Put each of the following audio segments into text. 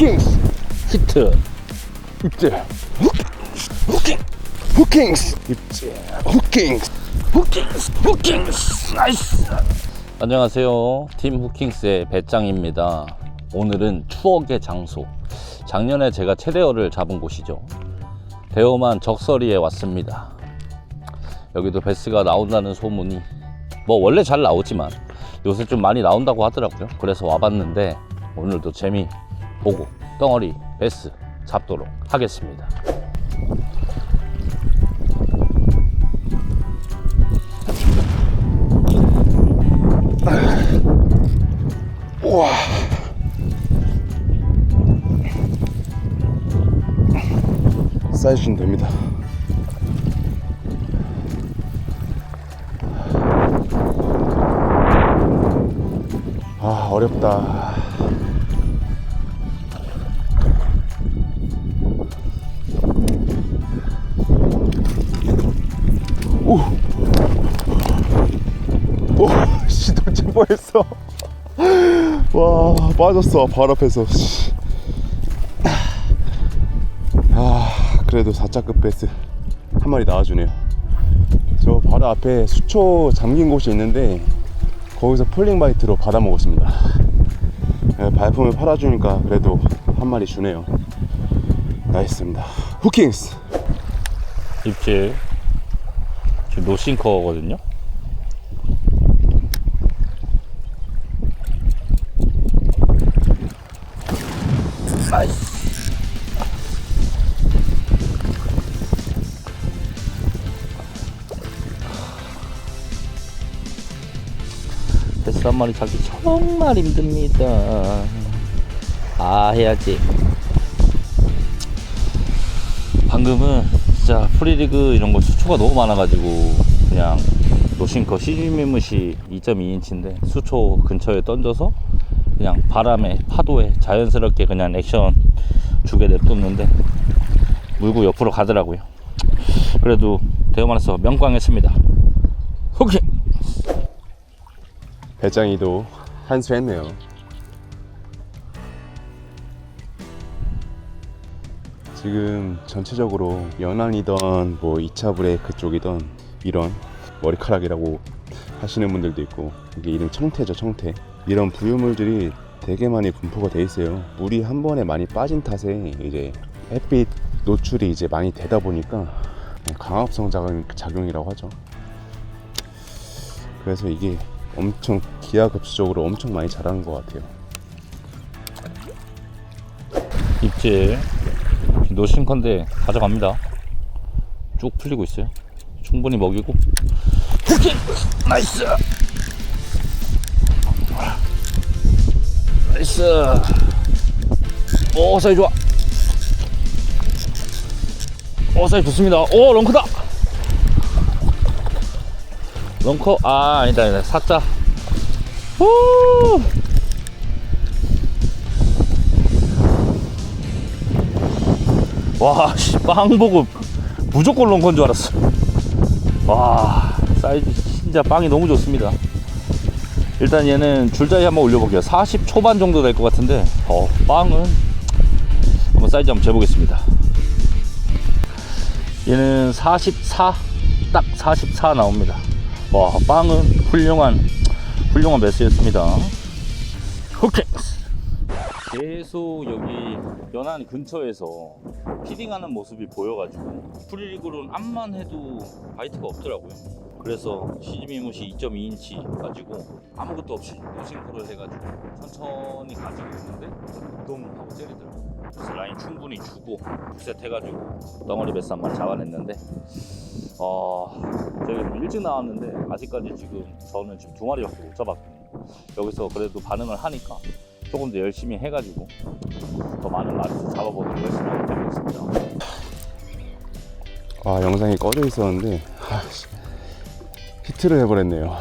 후킹스 히트. 입질 후킹 후킹스 입질 후킹스 후킹스 후킹스 나이스 안녕하세요. 팀 후킹스의 배짱입니다. 오늘은 추억의 장소. 작년에 제가 최대어를 잡은 곳이죠. 대어만 적서리에 왔습니다. 여기도 베스가 나온다는 소문이 뭐 원래 잘 나오지만 요새 좀 많이 나온다고 하더라고요. 그래서 와봤는데 오늘도 재미 보고 덩어리 베스 잡도록 하겠습니다. 우와. 좀 됩니다. 아 어렵다 와 빠졌어 발 앞에서. 씨. 아 그래도 4자급 베스. 한 마리 나와주네요. 저 바로 앞에 수초 잠긴 곳이 있는데 거기서 폴링 바이트로 받아 먹었습니다. 네, 발품을 팔아주니까 그래도 한 마리 주네요. 나이스입니다. 후킹스! 입질 노싱커거든요 베스 한 마리 잡기 정말 힘듭니다. 아 해야지. 방금은 진짜 프리리그 이런 거 수초가 너무 많아가지고 그냥 노싱커 시즈미무시 2.2인치인데 수초 근처에 던져서 그냥 바람에 파도에 자연스럽게 그냥 액션 주게 냅뒀는데 물고 옆으로 가더라고요. 그래도 대형만에서 명광했습니다. 오케이. 배짱이도 한수했네요. 지금 전체적으로 연안이던 뭐 2차 브레이크 쪽이던 이런 머리카락이라고 하시는 분들도 있고 이게 이름 청태죠 청태 이런 부유물들이 되게 많이 분포가 돼 있어요. 물이 한 번에 많이 빠진 탓에 이제 햇빛 노출이 이제 많이 되다 보니까 강압성 작용, 작용이라고 하죠. 그래서 이게 엄청 기하급수적으로 엄청 많이 자라는 것 같아요. 입질 노싱컨데 가져갑니다. 쭉 풀리고 있어요. 충분히 먹이고. 나이스 나이스. 오 사이 좋아. 오 사이 좋습니다. 오 런커다. 런커? 아 아니다 아니다. 사자. 후! 와, 씨, 빵 보고 무조건 런커인 줄 알았어. 와, 사이즈 진짜 빵이 너무 좋습니다. 일단 얘는 줄자리 한번 올려볼게요. 40 초반 정도 될 것 같은데, 어, 빵은 한번 사이즈 한번 재보겠습니다. 얘는 44, 딱 44 나옵니다. 와, 빵은 훌륭한, 훌륭한 매스였습니다. 오케이. 계속 여기 연안 근처에서 피딩하는 모습이 보여가지고 프리리그로는 암만 해도 바이트가 없더라고요. 그래서 시즈미 무시 2.2인치 가지고 아무것도 없이 노싱크를 해가지고 천천히 가지고 있는데 동 하고 때리더라고요. 라인 충분히 주고 셋 해가지고 덩어리 마리 잡아냈는데 어, 저희가 좀 일찍 나왔는데 아직까지 지금 저는 지금 두 마리밖에 못 잡았거든요. 여기서 그래도 반응을 하니까 조금 더 열심히 해가지고 더 많은 라이스 잡아보도록 열심히 해보겠습니다. 아 영상이 꺼져 있었는데 아, 씨. 히트를 해버렸네요.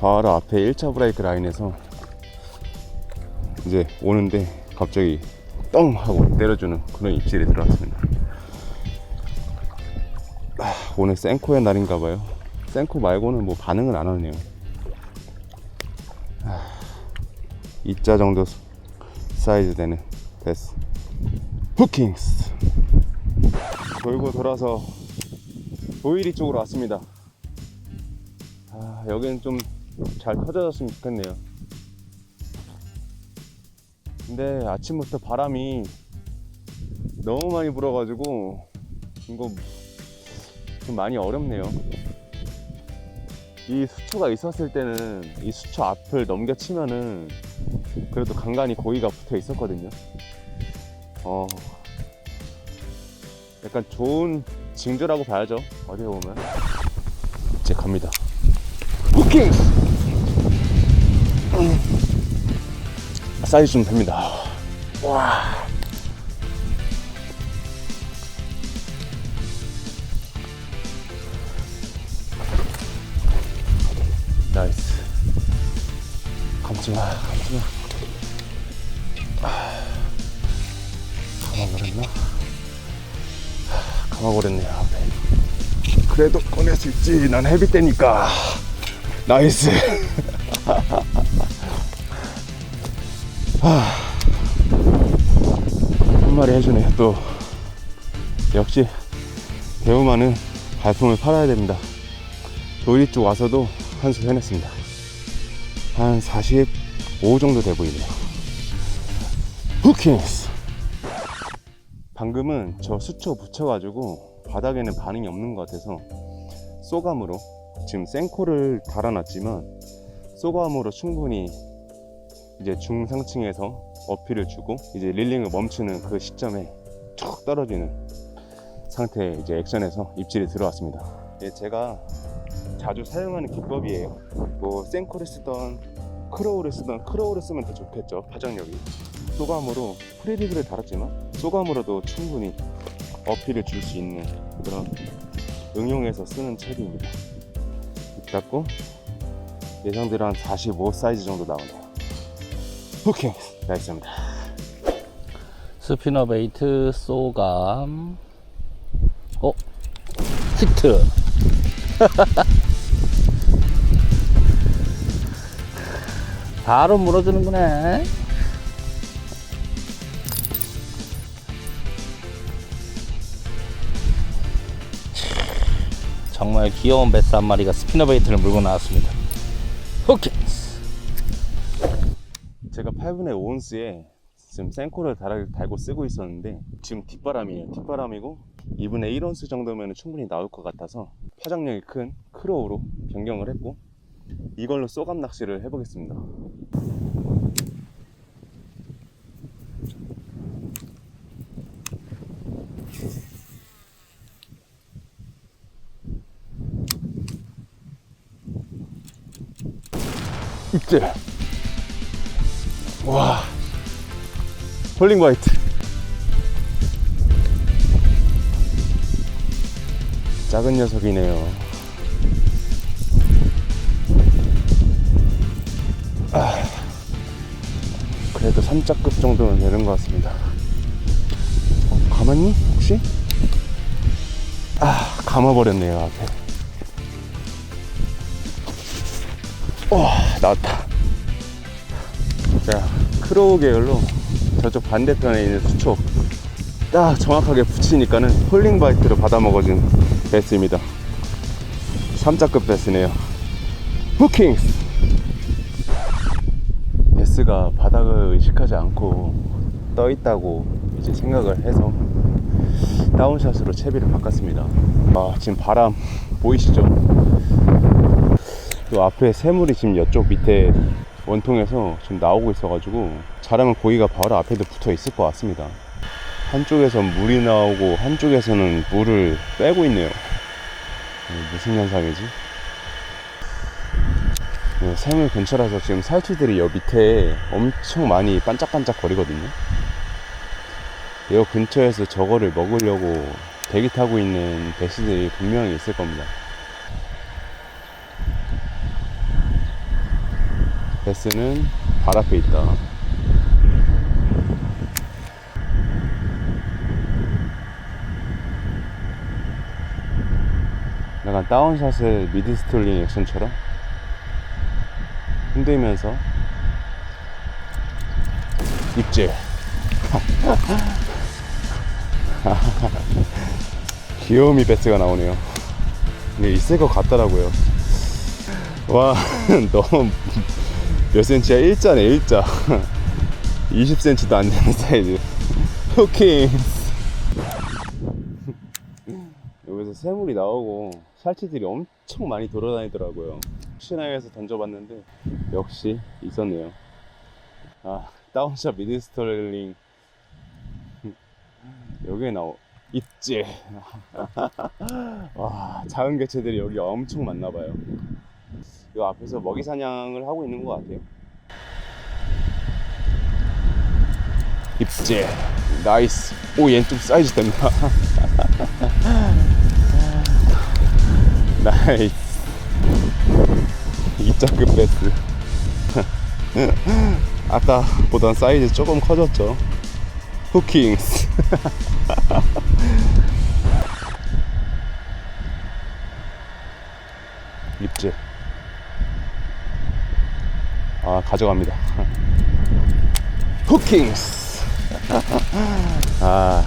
바로 앞에 1차 브레이크 라인에서 이제 오는데 갑자기 떵 하고 때려주는 그런 입질이 들어왔습니다. 아, 오늘 생코의 날인가 봐요. 생코 말고는 뭐 반응은 안 하네요. 아, 이자 정도 사이즈 되는 베스 후킹스. 돌고 돌아서 보이리 쪽으로 왔습니다. 아 여기는 좀 잘 터져졌으면 좋겠네요. 근데 아침부터 바람이 너무 많이 불어가지고 이거 좀 많이 어렵네요. 이 수초가 있었을 때는 이 수초 앞을 넘겨치면은 그래도 간간히 고기가 붙어 있었거든요. 어, 약간 좋은 징조라고 봐야죠. 어디에 보면. 이제 갑니다. 음. 사이즈 좀 됩니다. 와. 나이스. 감지마, 감지마. 감아버렸나? 감아버렸네요. 네. 그래도 꺼낼 수 있지. 난 헤비 때니까. 나이스. 아. 한 마리 해주네. 또 역시 배우만은 발품을 팔아야 됩니다. 도리 쪽 와서도 한 수 해냈습니다. 한 45 정도 돼 보이네요. 후킹스! 방금은 저 수초 붙여가지고 바닥에는 반응이 없는 것 같아서 쏘감으로 지금 생코를 달아놨지만 쏘감으로 충분히 이제 중상층에서 어필을 주고 이제 릴링을 멈추는 그 시점에 툭 떨어지는 상태의 이제 액션에서 입질이 들어왔습니다. 예, 제가 자주 사용하는 기법이에요. 뭐 생코를 쓰던 크로우를 쓰던 크로우를 쓰면 더 좋겠죠 파장력이. 소감으로 프리리그를 달았지만 소감으로도 충분히 어필을 줄 수 있는 그런 응용해서 쓰는 채비입니다. 입 닫고 예상대로 한 45 사이즈 정도 나오네요. 오케이 나이스입니다. 스피너 베이트 쏘감. 어? 히트 바로 물어주는구나. 정말 귀여운 베스 한 마리가 스피너 베이트를 물고 나왔습니다. 오케이 제가 8분의 5온스에 지금 생코를 달, 달고 쓰고 있었는데 지금 뒷바람이에요. 뒷바람이고 2분의 1온스 정도면 충분히 나올 것 같아서 파장력이 큰 크로우로 변경을 했고 이걸로 쏘감 낚시를 해보겠습니다. 입질. 와. 홀링 화이트. 작은 녀석이네요 그래도 3자급 정도는 되는 것 같습니다. 어, 가만히 혹시? 아 감아버렸네요 앞에. 와 나왔다. 자 크로우 계열로 저쪽 반대편에 있는 수초. 딱 정확하게 붙이니까는 홀링 바이트로 받아 먹어준 베스입니다. 3자급 베스네요. 후킹 베스가 바닥을 의식하지 않고 떠 있다고 이제 생각을 해서 다운샷으로 채비를 바꿨습니다 아 지금 바람 보이시죠 또 앞에 새물이 지금 이쪽 밑에 원통에서 지금 나오고 있어가지고 잘하면 고기가 바로 앞에도 붙어 있을 것 같습니다. 한쪽에선 물이 나오고 한쪽에서는 물을 빼고 있네요. 무슨 현상이지? 네, 새물 근처라서 지금 살치들이 여 밑에 엄청 많이 반짝반짝 거리거든요. 여 근처에서 저거를 먹으려고 대기 타고 있는 배시들이 분명히 있을 겁니다. 베스는 발 앞에 있다. 약간 다운샷을 미드 스톨링 액션처럼 흔들면서 입질. 귀요미 배스가 나오네요. 근데 있을 것 같더라고요. 와, 너무 몇 센치야? 일자네, 일자. 20cm도 안 되는 사이즈. 후킹. 여기서 새물이 나오고 살치들이 엄청 많이 돌아다니더라고요. 혹시나 해서 던져봤는데 역시 있었네요. 아, 다운샷 미드스톨링. 여기에 나오, 있지. 와, 작은 개체들이 여기 엄청 많나 봐요. 이 앞에서 먹이 사냥을 하고 있는 것 같아요. 입질. 나이스. 오, 얘는 좀 사이즈 된다. 나이스. 이자급 베스. 아까보단 사이즈 조금 커졌죠. 후킹스. 입질. 아, 가져갑니다. 후킹스. 아.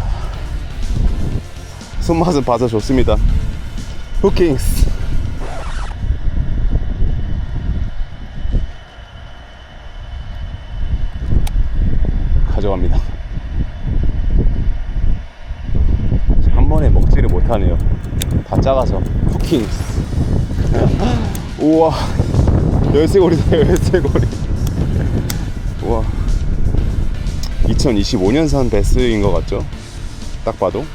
손맛은 봐서 좋습니다. 후킹스. 가져갑니다. 한 번에 먹지를 못하네요. 다 작아서. 후킹스. 우와. 열쇠고리다, 열쇠고리. 우와. 2025년산 베스인 것 같죠? 딱 봐도.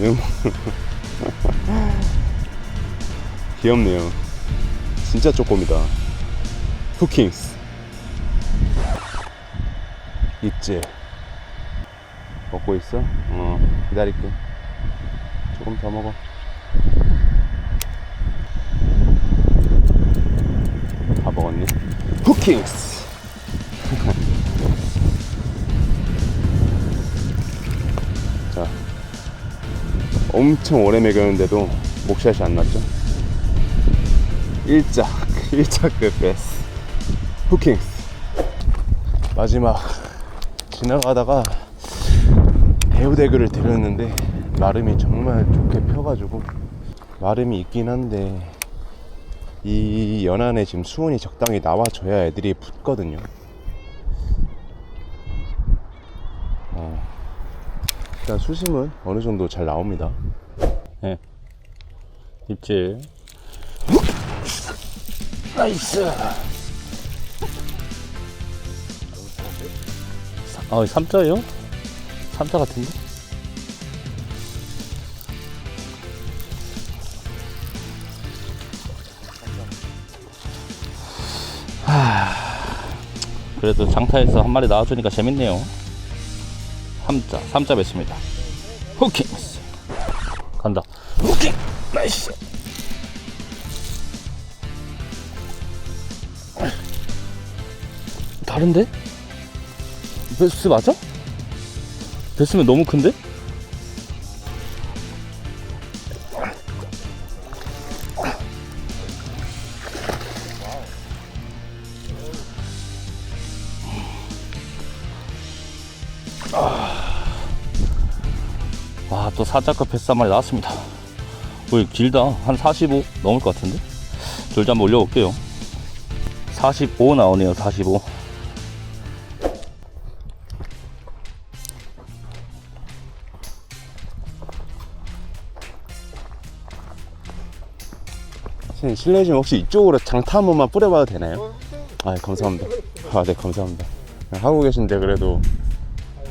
음. 귀엽네요. 진짜 쪼꼬미다. 후킹스. 있지. 먹고 있어? 어, 기다릴게. 조금 더 먹어. 다 먹었니? 후킹스! 자, 엄청 오래 먹였는데도 목샷이 안 났죠? 일작, 일작급 베스. 후킹스. 마지막 지나가다가 배우대교를 들렸는데 마름이 정말 좋게 펴가지고 마름이 있긴 한데 이 연안에 지금 수온이 적당히 나와줘야 애들이 붙거든요. 어, 일단 수심은 어느 정도 잘 나옵니다. 네. 입질. 나이스. 아, 3자예요? 3자 같은데? 하... 그래도 장타에서 한 마리 나와주니까 재밌네요. 3자, 3자 맺습니다. 후킹! 간다. 후킹! 나이스! 다른데? 베스 맞아? 베스면 너무 큰데? 와, 또 사자급 베스 한 마리 나왔습니다. 오, 길다. 한 45 넘을 것 같은데? 줄자 한번 올려볼게요. 45 나오네요, 45. 선생님 실례지만 혹시 이쪽으로 장타 한 번만 뿌려봐도 되나요? 아 감사합니다. 아 네 감사합니다. 하고 계신데 그래도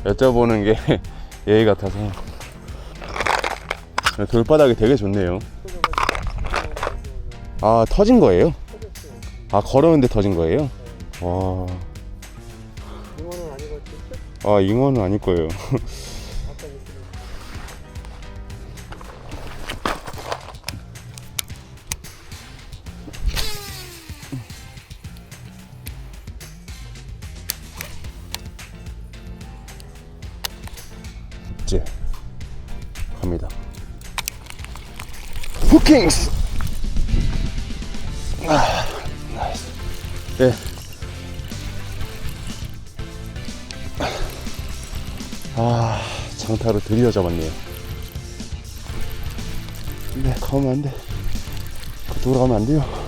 여쭤보는 게 예의 같아서 돌바닥이 되게 좋네요. 아 터진 거예요? 아 걸었는데 터진 거예요? 와. 아 잉어는 아닐 거예요. 킹스. 아, 나이스. 네. 아 장타로 드디어 잡았네요 근데 가면 안돼 그쪽으로 가면 안 돼요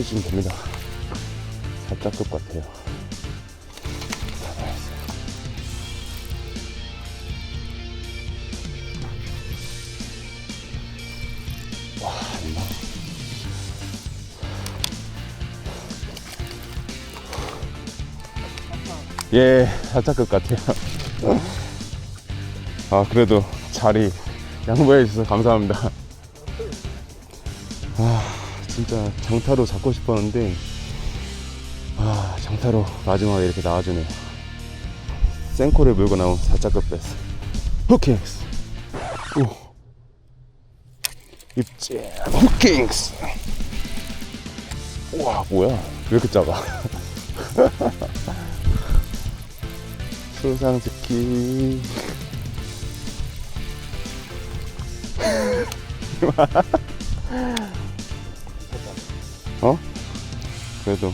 사이즈 좀 됩니다. 살짝 끝 같아요. 와, 이거. 예, 살짝 끝 같아요. 아, 그래도 자리 양보해 주셔서 감사합니다. 장타로 잡고 싶었는데 아 장타로 마지막에 이렇게 나와주네요. 생코를 물고 나온 사자급 베스. 후킹스. 오. 입질. 후킹스. 우와 뭐야? 왜 이렇게 작아? 수상스키 어? 그래도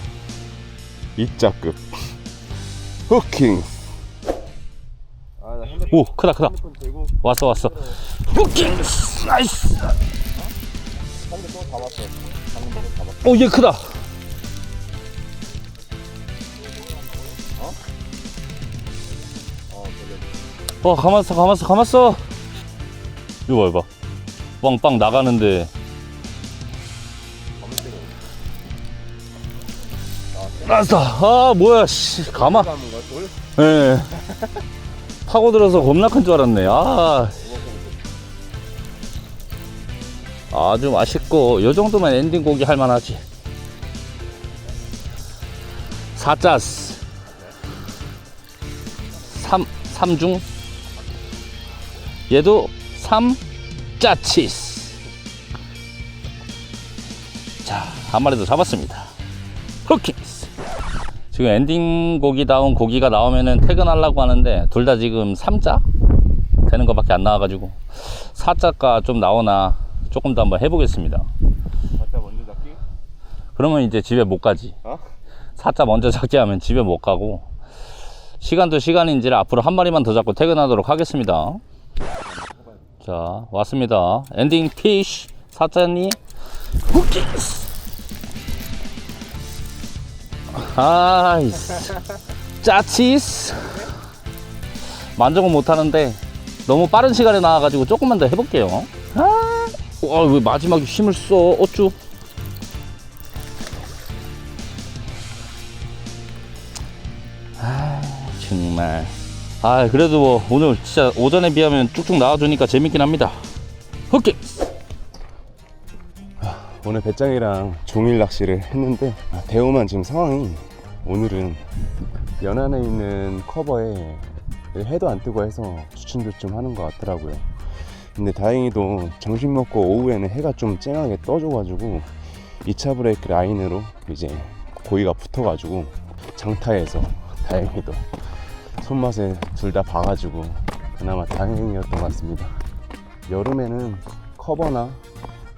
입자급. 후킹. 아나 핸드폰 오 크다 크다. 왔어 왔어. 후킹! 나이스! 오얘 크다. 어? 그래. 어 감았어 감았어 감았어. 이거 봐봐. 빵빵 나가는데 나왔다 아 뭐야 씨. 가마? 예. 파고들어서 겁나 큰 줄 알았네. 아. 아주 맛있고 요 정도면 엔딩 고기 할 만하지. 사짜스. 삼 삼중. 얘도 삼짜치스. 자 한 마리 더 잡았습니다. 후킹스 지금 엔딩 고기다운 고기가 나오면은 퇴근하려고 하는데 둘 다 지금 3자 되는 것밖에 안 나와가지고 4자가 좀 나오나 조금 더 한번 해보겠습니다. 갖다 먼저 잡기? 그러면 이제 집에 못 가지. 어? 4자 먼저 잡기 하면 집에 못 가고 시간도 시간인지라 앞으로 한 마리만 더 잡고 퇴근하도록 하겠습니다. 자 왔습니다. 엔딩 피쉬 4자니 후킹스 아이스 짜치스. 만족은 못하는데 너무 빠른 시간에 나와가지고 조금만 더 해볼게요. 아, 와, 왜 마지막에 힘을 써? 어쭈? 아 정말. 아 그래도 뭐 오늘 진짜 오전에 비하면 쭉쭉 나와주니까 재밌긴 합니다. 오케이. 오늘 배짱이랑 종일 낚시를 했는데 아, 대우만 지금 상황이 오늘은 연안에 있는 커버에 해도 안 뜨고 해서 주춤주춤 하는 것 같더라고요. 근데 다행히도 점심 먹고 오후에는 해가 좀 쨍하게 떠줘가지고 2차 브레이크 라인으로 이제 고기가 붙어가지고 장타에서 다행히도 손맛에 둘 다 봐가지고 그나마 다행이었던 것 같습니다. 여름에는 커버나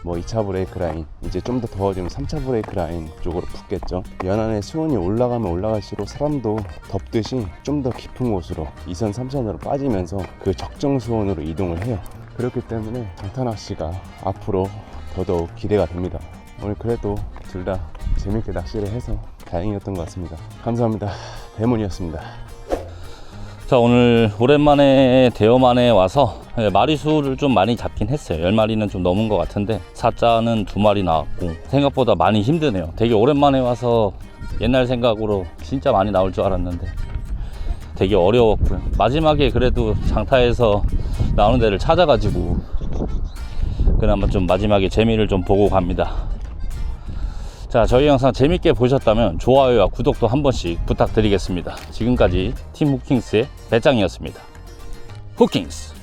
뭐 2차 브레이크 라인 이제 좀 더 더워지면 3차 브레이크 라인 쪽으로 붙겠죠. 연안에 수온이 올라가면 올라갈수록 사람도 덥듯이 좀 더 깊은 곳으로 2선 3선으로 빠지면서 그 적정 수온으로 이동을 해요. 그렇기 때문에 장타낚시가 앞으로 더더욱 기대가 됩니다. 오늘 그래도 둘 다 재밌게 낚시를 해서 다행이었던 것 같습니다. 감사합니다. 대문이었습니다 자 오늘 오랜만에 대여만에 와서 예, 마리수를 좀 많이 잡긴 했어요. 10마리는 좀 넘은 것 같은데 사자는 두 마리 나왔고 생각보다 많이 힘드네요. 되게 오랜만에 와서 옛날 생각으로 진짜 많이 나올 줄 알았는데 되게 어려웠고요. 마지막에 그래도 장타에서 나오는 데를 찾아가지고 그나마 좀 마지막에 재미를 좀 보고 갑니다 자, 저희 영상 재밌게 보셨다면 좋아요와 구독도 한 번씩 부탁드리겠습니다. 지금까지 팀 후킹스의 배짱이었습니다. 후킹스!